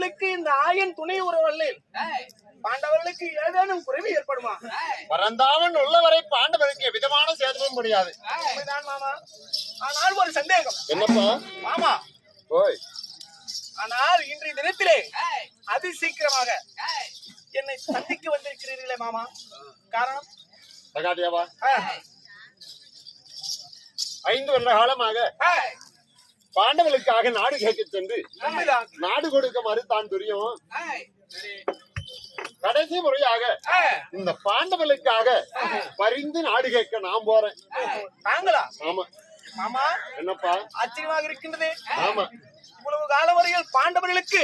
பாண்டவர்களுக்கு இந்த ஆயன் துணை உறவல்லில் பாண்டவர்களுக்கு ஏதேனும் குறைவு ஏற்படுமா? பரந்தாமன் உள்ளவரை பாண்டவருக்கு விதமான சேதமும் முடியாது. உண்மைதான் மாமா. ஆனால் ஒரு சந்தேகம். என்னப்பா? மாமா. ஓய். ஆனால் இன்றைய தினத்திலே அதி சீக்கிரமாக என்னை சந்திக்க வந்திருக்கிறீர்களே மாமா. காரணம்? ஐந்து வருட காலமாக பாண்டவர்களுக்காக நாடு கேட்க சென்று நாடு கொடுக்க மறுத்தான் துரியம். கடைசி முறையாக இந்த பாண்டவர்களுக்காக பரிந்து நாடு கேட்க நான் போறேன். தாங்களா? ஆமா. மாமா என்னப்பா? ஆச்சரியமாக இருக்கின்றது. ஆமா. இவ்வளவு கால வரையில் பாண்டவர்களுக்கு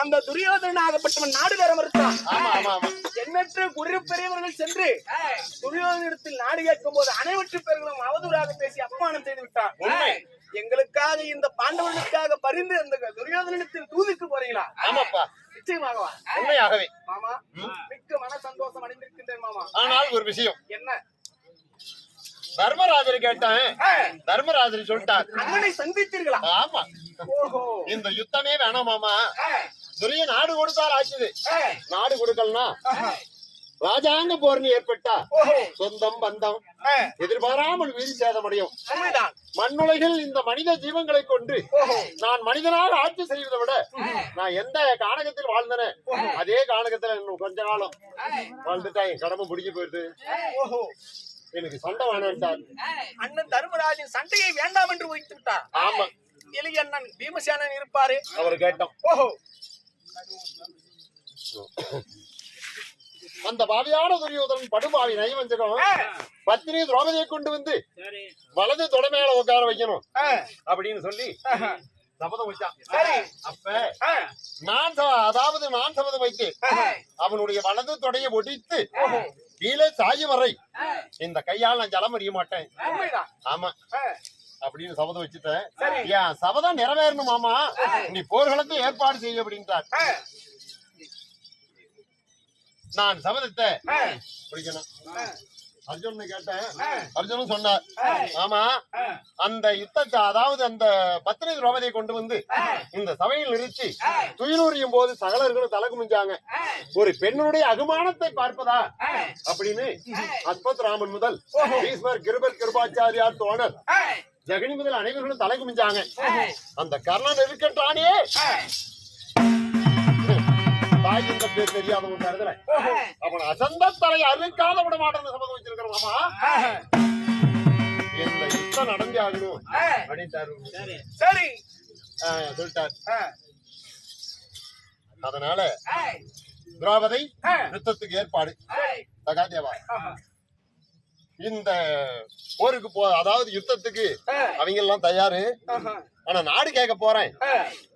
அந்த துரியோதனாகப்பட்டவன் நாடு தர மறுத்தான் ஆமா ஆமா ஆமா. எண்ணற்ற குரு பெரியவர்கள் சென்று துரியோதனிடத்தில் நாடு கேட்கும் போது அனைவற்று பேர்களும் அவதூறாக பேசி அப்பமானம் செய்து உண்மை. எங்களுக்காக இந்த பாண்டவர்களுக்காக பரிந்து அந்த துரியோதனிடத்தில் தூதுக்கு போறீங்களா? ஆமாப்பா. நிச்சயமாகவா? உண்மையாகவே. மாமா மிக்க மன சந்தோஷம் அடைந்திருக்கின்றேன் மாமா. ஆனால் ஒரு விஷயம். என்ன? தர்மராஜர் கேட்டேன். தர்மராஜர் சொல்லிட்டார். அண்ணனை சந்தித்தீர்களா? ஆமா. ஓஹோ. இந்த யுத்தமே வேணாமாமா துரிய நாடு கொடுத்தால் ஆச்சுது. நாடு கொடுக்கலனா. ராஜாங்க போர்னு ஏற்பட்டா சொந்தம் பந்தம். எதிர்பாராமல் வீதி சேதமடையும். உண்மைதான் மண்ணுலகில் இந்த மனித ஜீவங்களை கொண்டு நான் மனிதனாக ஆட்சி செய்வதை விட நான் எந்த கானகத்தில் வாழ்ந்தனே? அதே கானகத்துல இன்னும் கொஞ்ச காலம். வாழ்ந்துட்டா என் கடமை முடிஞ்சு போயிருது ஓஹோ. எனக்கு சண்டை வேணான்ட்டார். அண்ணன் தர்மராஜன் சண்டையை வேண்டாம் என்று வைத்து விட்டார். ஆமா. எளிய அண்ணன் பீமசேனன் இருப்பாரு. அவர் கேட்டோம். ஓஹோ. அந்த பாவியான துரியோதனன் படுபாவி நயவஞ்சகம் ஆ, பத்தினி திரௌபதியை கொண்டு வந்து வலது தொடை மேல உட்கார வைக்கணும். அப்படின்னு சொல்லி. சபதம் வச்சான் அப்ப நான் அதாவது நான் சபதம் வைத்து. அவனுடைய வலது தொடையை ஒடித்து கீழே சாயும் வரை இந்த கையால் நான் ஜலம் அறிய மாட்டேன். ஆமா. அப்படின்னு சபதம் வச்சுட்டேன். ஏன் சபதம் நிறைவேறணும் மாமா. நீ போர்க்களத்தை ஏற்பாடு செய்ய அப்படின்றார். ஆ, நான் சபதத்தை பிடிக்கணும். ஆ, அர்ஜுனனை கேட்டேன். ஆ. அர்ஜுனன் சொன்னார். ஆமா அந்த யுத்தத்தை அதாவது அந்த பத்தினி திரௌபதியை கொண்டு வந்து இந்த சபையில் நிறுத்தி துயிலூரியும் போது சகலர்களும் தலை குமிஞ்சாங்க ஒரு பெண்ணுடைய அகுமானத்தை பார்ப்பதா? அப்படின்னு அஸ்பத் ராமன் முதல் பீஸ்மர் கிருபர் கிருபாச்சாரியார் தோணர் ஜெகனி முதல் அனைவர்களும் தலை குமிஞ்சாங்க அந்த கர்ணன் இருக்கட்டானே தாய் இந்த பேர் தெரியாதவன் கருதுல அவன் அசந்த தலை அறுக்காத விட மாட்டேன்னு சபதம் வச்சிருக்கிறோம் மாமா. இந்த யுத்தம் நடந்தே ஆகணும். ஆ, அப்படின்ட்டாரு. சரி. சொல்லிட்டார். அதனால ஆ, யுத்தத்துக்கு ஏற்பாடு. சகாதேவா ஆஹா. இந்த போருக்கு போ அதாவது யுத்தத்துக்கு அவங்க எல்லாம் தயாரு. ஆனா நாடு கேட்க போறேன்.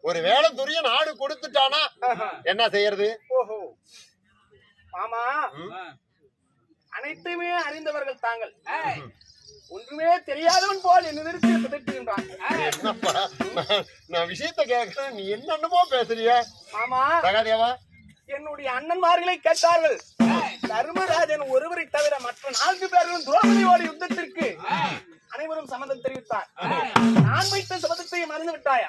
ஒரு வேலை துரிய நாடு கொடுத்துட்டானா. என்ன செய்யறது? ஓஹோ. மாமா ம்? அனைத்துமே அறிந்தவர்கள் தாங்கள். ஒன்றுமே தெரியாதவன் போல் என்ன நிறுத்தி நான்- விஷயத்த கேக்குறேன் நீ என்னென்னமோ பேசுறிய. மாமா. சகாதேவா என்னுடைய அண்ணன்மார்களை கேட்டார்கள். தர்மராஜன் ஒருவரை தவிர மற்ற நான்கு பேர்களும் துரோபதியோட யுத்தத்திற்கு அனைவரும் சம்மதம் தெரிவித்தார். நான் வைத்த சபதத்தை மறந்து விட்டாயா?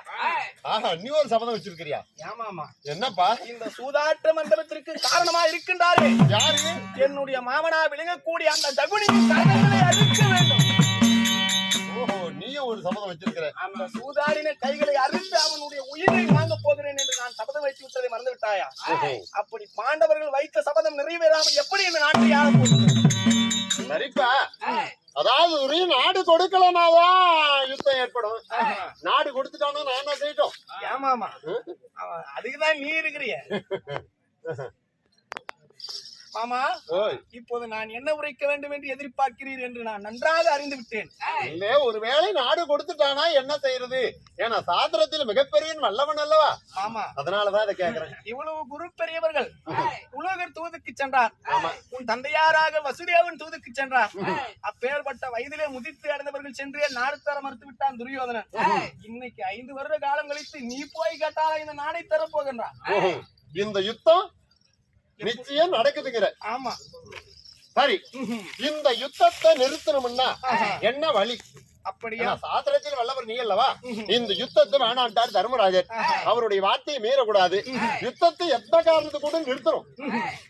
ஆஹா நீ ஒரு சபதம் வச்சிருக்கிறியா? ஏமாமா. என்னப்பா? இந்த சூதாட்ட மண்டபத்திற்கு காரணமா இருக்கின்றாரே. யாரு? என்னுடைய மாமனா விளங்கக்கூடிய அந்த தகுனியின் கரங்களை அழிக்க வேண்டும். நீயும் ஒரு சபதம் வச்சிருக்கிற அந்த சூதாடின கைகளை அறுத்து அவனுடைய உயிரை வாங்க போகிறேன் என்று நான் சபதம் வைத்து விட்டதை மறந்து விட்டாயா அப்படி பாண்டவர்கள் வைத்த சபதம் நிறைவேறாமல் எப்படி இந்த நாட்டை போகிறது? சரிப்பா. அதாவது ஒரு நாடு கொடுக்கலனாதான் யுத்தம் ஏற்படும்? நாடு கொடுத்துட்டானா நான் என்ன செய்யட்டும்? ஏமாமா அவன் அதுக்குதான் நீ இருக்கிறிய. மாமா இப்போது நான் என்ன உரைக்க வேண்டும் என்று எதிர்பார்க்கிறீர் என்று நான் நன்றாக அறிந்து விட்டேன். இல்ல ஒருவேளை நாடு கொடுத்துட்டானா என்ன செய்யறது? ஏன்னா சாத்திரத்தில் மிகப்பெரிய வல்லவன் அல்லவா? ஆமா. அதனாலதான் இதை கேக்குறேன். இவ்வளவு குரு பெரியவர்கள் உலகர் தூதுக்கு சென்றார். உன் தந்தையாராக வசுதேவன் தூதுக்கு சென்றார். அப்பேற்பட்ட வயதிலே முதிர்த்து அடைந்தவர்கள் சென்று நாடு தர மறுத்து விட்டான் துரியோதனன். இன்னைக்கு ஐந்து வருட காலம் கழித்து நீ போய் கேட்டால இந்த நாடை தர போகின்றான் ஓஹோ. இந்த யுத்தம் நிச்சயம் நடக்குதுங்கிற. ஆமா. சரி. இந்த யுத்தத்தை நிறுத்தணும்னா என்ன வழி? அப்படியா? சாஸ்திரத்தில் வல்லவர் நீ அல்லவா? இந்த யுத்தத்தை வேணாண்டார் தர்மராஜர். அவருடைய வார்த்தையை மீறக்கூடாது. யுத்தத்தை எந்த காரணத்துக்கு கூட நிறுத்தணும்.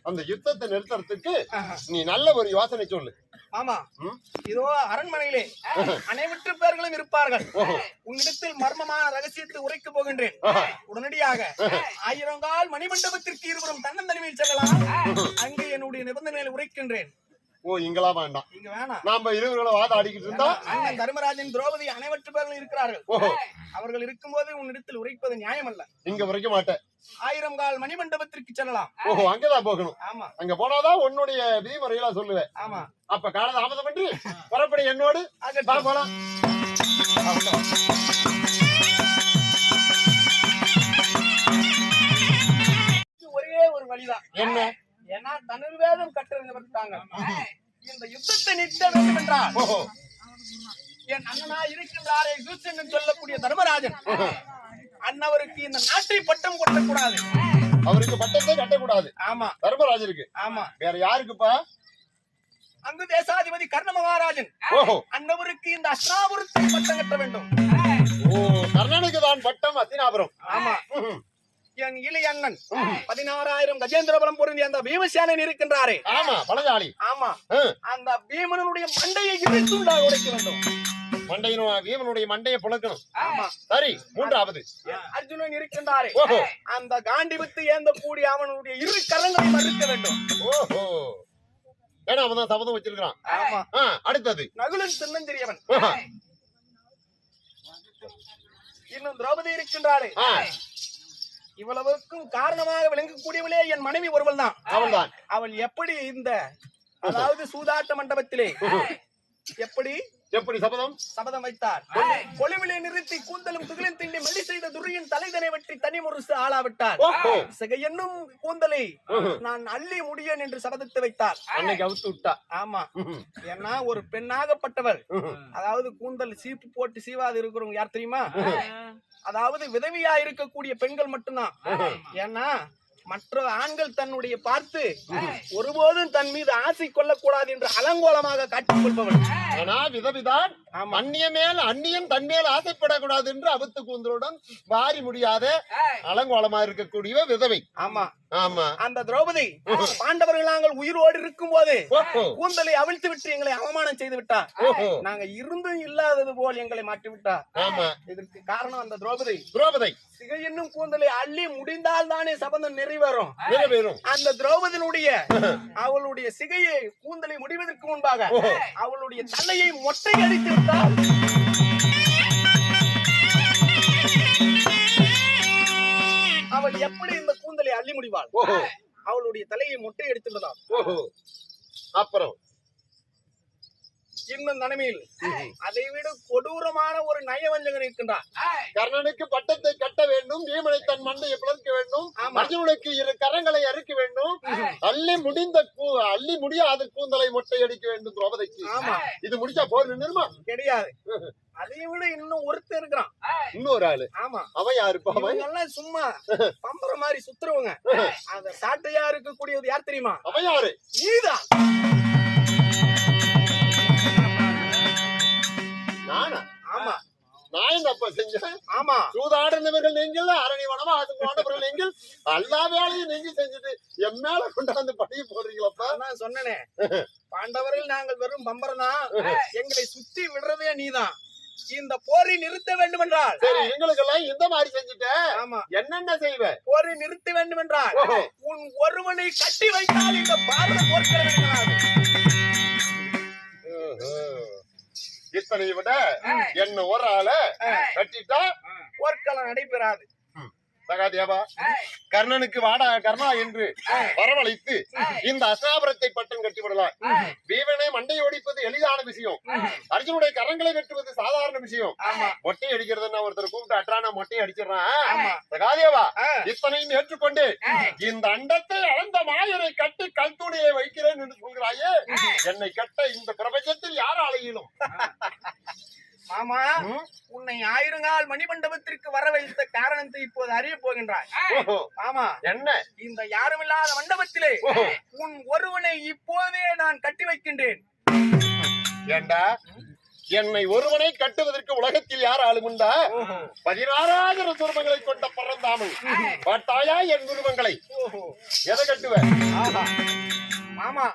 அந்த யுத்தத்தை நிறுத்துறதுக்கு நீ நல்ல ஒரு யோசனை சொல்லு. ஆமா? இதோ அரண்மனையிலே அனைவற்று பேர்களும் இருப்பார்கள். உன்னிடத்தில் மர்மமான ரகசியத்தை உரைக்க போகின்றேன். உடனடியாக ஆயிரங்கால் மணிமண்டபத்திற்கு இருவரும் தன்னந்தனிமையில் செல்லலாம். அங்கே என்னுடைய நிபந்தனைகளை உரைக்கின்றேன். ஓ இங்களா வேண்டாம். இங்க வேணாம். நாம இருவர்களும் வாதாடிக்கிட்டு இருந்தா? அண்ணன் தர்மராஜன் திரௌபதி அனைவற்று பேர்களும் இருக்கிறார்கள். அவர்கள் இருக்கும்போது உன்னிடத்தில் உரைப்பது நியாயமல்ல. இங்க வரைக்கும் மாட்டேன். ஆயிரம் கால் மணிமண்டபத்திற்கு செல்லலாம். ஓஹோ அங்கதான் போகணும். ஆமா. அங்க போனாதான் உன்னுடைய விதிமுறையெல்லாம் சொல்லுவேன். ஆமா. அப்ப கால தாமதம் பண்ணி புறப்படி என்னோடு. போலாம். ஒரே ஒரு வழிதான். என்ன? ஏன்னா தனுர்வேதம் கற்றறிந்தவர்த்தாங்க இந்த யுத்தத்தை நிறுத்த வேண்டும் என்றால் ஓஹோ. என் அண்ணனா இருக்கின்றாரே என்று சொல்லக்கூடிய தர்மராஜன். அன்னவருக்கு இந்த நாட்டை பட்டம் கொட்டக்கூடாது அவருக்கு பட்டத்தை கட்டக்கூடாது. ஆமா. தர்மராஜருக்கு. ஆமா. வேற யாருக்குப்பா? அங்கு தேசாதிபதி கர்ண மகாராஜன். ஓஹோ. அன்னவருக்கு இந்த அஸ்ராபுரத்தை பட்டம் கட்ட வேண்டும். ஓ கர்ணனுக்கு தான் பட்டம் அத்தினாபுரம் ஆமா. என் இளைய அண்ணன். பதினாறாயிரம் கஜேந்திரபுரம் பொருந்திய அந்த பீமசேனன் இருக்கின்றாரே. ஆமா பலஜாலி ஆமா. அந்த பீமனுடைய மண்டையை இடித்துண்டாக உடைக்க வேண்டும். மண்டையினும் வீமனுடைய மண்டையை புழக்கணும். சரி மூன்றாவது. அர்ஜுனன் இருக்கின்றாரே. அந்த காண்டிவித்து ஏந்த கூடிய அவனுடைய இரு கரங்களை மறுக்க வேண்டும். ஓஹோ. ஏன்னா அவன் தான் சபதம் வச்சிருக்கான் அடுத்தது. நகுலன் சின்னஞ்சிறியவன். இன்னும் திரௌபதி இருக்கின்றாளே ஆ, இவ்வளவுக்கும் காரணமாக விளங்கக்கூடியவளே என் மனைவி ஒருவள் தான் அவன்தான் அவள் எப்படி இந்த அதாவது சூதாட்ட மண்டபத்திலே எப்படி எப்படி சபதம்? சபதம் வைத்தார். கொலுவிலே நிறுத்தி கூந்தலும் துகிலும் திண்டி மெல்லி செய்த துரியின் தலைதனை வெற்றி தனி முரசு ஆளாவிட்டார். சிகை என்னும் கூந்தலை நான் அள்ளி முடியேன் என்று சபதத்தை வைத்தார். அன்னைக்கு அவுத்து விட்டா. ஆமா. ஏன்னா ஒரு பெண்ணாகப்பட்டவர். அதாவது கூந்தல் சீப்பு போட்டு சீவாது இருக்கிறவங்க யார் தெரியுமா? அதாவது விதவியா இருக்கக்கூடிய பெண்கள் மட்டும்தான். ஏன்னா மற்ற ஆண்கள் தன்னுடைய பார்த்து ஒருபோதும் தன் மீது ஆசை கொள்ளக்கூடாது என்று அலங்கோலமாக காட்டிக் கொள்பவள் ஆனா விதவிதான் அந்நிய மேல் அந்நியன் தன் மேல் ஆசைப்படக்கூடாது என்று அவுத்து கூந்தலுடன் வாரி முடியாத அலங்கோலமா இருக்கக்கூடிய விதவை. ஆமா. ஆமா. அந்த திரௌபதி பாண்டவர்கள் நாங்கள் உயிரோடு இருக்கும் போது கூந்தலை அவிழ்த்து விட்டு எங்களை அவமானம் செய்து விட்டார். ஓஹோ. நாங்க இருந்தும் இல்லாதது போல் எங்களை மாற்றி விட்டார். ஆமா. இதற்கு காரணம் அந்த திரௌபதி. திரௌபதி. சிகை என்னும் கூந்தலை அள்ளி முடிந்தால் தானே சபந்தம் நிறைவேறும். நிறைவேறும். அந்த திரௌபதியினுடைய அவளுடைய சிகையை கூந்தலை முடிவதற்கு முன்பாக. அவளுடைய தலையை மொட்டை அடித்து அவள் எப்படி இந்த கூந்தலை அள்ளி முடிவாள்? அவளுடைய தலையை மொட்டை ஓஹோ. அப்புறம்? இன்னும் நனமையில் அதை விட கொடூரமான ஒரு நயவஞ்சகன் இருக்கின்றான். கர்ணனுக்கு பட்டத்தை கட்ட வேண்டும் பீமனை தன் மண்டையை பிளர்க்க வேண்டும் ஆமா. அர்ஜுனுக்கு இரு கரங்களை அறுக்க வேண்டும் அள்ளி முடிந்த கூ- அள்ளி முடியாத கூந்தலை மொட்டை அடிக்க வேண்டும் திரௌபதிக்கு. ஆமா. இது முடிச்சா போர் நின்றுமா கிடையாது. அதை விட இன்னும் ஒருத்தர் இருக்கிறான். இன்னொரு ஆளு. ஆமா. அவன் இவங்க எல்லாம் சும்மா பம்பர மாதிரி சுத்துறவங்க. அந்த சாட்டையா இருக்கக்கூடியது யார் தெரியுமா? அவன் யாரு? நீதான் நானா? ஆமா. நான் அப்ப செஞ்சேன்? ஆமா. சூதாடுனவர்கள் நீங்கள் அரணி வனமா அது போனவர்கள் நீங்கள் எல்லா வேலையும் நீங்க செஞ்சுட்டு என் மேல கொண்டாந்து பணிய போடுறீங்களப்பா நான் சொன்னனே. பாண்டவர்கள் நாங்கள் வெறும் பம்பரனா? எங்களை சுத்தி விடுறதே நீதான். இந்த போரை நிறுத்த வேண்டும் என்றால் சரி எங்களுக்கெல்லாம் இந்த மாதிரி செஞ்சுட்ட. ஆமா. என்னென்ன செய்வ? போரை நிறுத்த வேண்டும் என்றால். உன் ஒருவனை கட்டி வைத்தால் இந்த பாரத போர்க்களம் இத்தனை விட என்ன ஒரு ஆள கட்டிட்டா போர்க்களம் நடைபெறாது. சகாதேவா? கர்ணனுக்கு வாடா கர்ணா என்று வரவழைத்து இந்த அசாபரத்தை பட்டம் கட்டி விடலாம். பீமனை மண்டை ஒடிப்பது எளிதான விஷயம். அர்ஜுனுடைய கரங்களை வெட்டுவது சாதாரண விஷயம். மொட்டை அடிக்கிறதுன்னா ஒருத்தர் கூப்பிட்டு அட்ரானா மொட்டை அடிச்சிடறான். சகாதேவா. இத்தனையும் ஏற்றுக்கொண்டு இந்த அண்டத்தை அளந்த மாயரை கட்டி கல்துணியை வைக்கிறேன் என்று சொல்கிறாயே. என்னை கட்ட இந்த பிரபஞ்சத்தில் யார் அலையிலும் ஆமா உன்னை ஆயிரங்கால் மணிமண்டபத்திற்கு வர வைத்த காரணத்தை இப்போது அறிய போகின்றாய். ஆமா என்ன? இந்த யாருமில்லாத மண்டபத்திலே. உன் ஒருவனை இப்போதே நான் கட்டி வைக்கின்றேன். ஏண்டா? என்னை ஒருவனை கட்டுவதற்கு உலகத்தில் யார் ஆளுமுண்டா பதினாறாயிரம் துருவங்களை கொண்ட பறந்தாமல் பாட்டாயா என் துருவங்களை ஓஹோ. எதை கட்டுவேன் ஆஹா. மாமா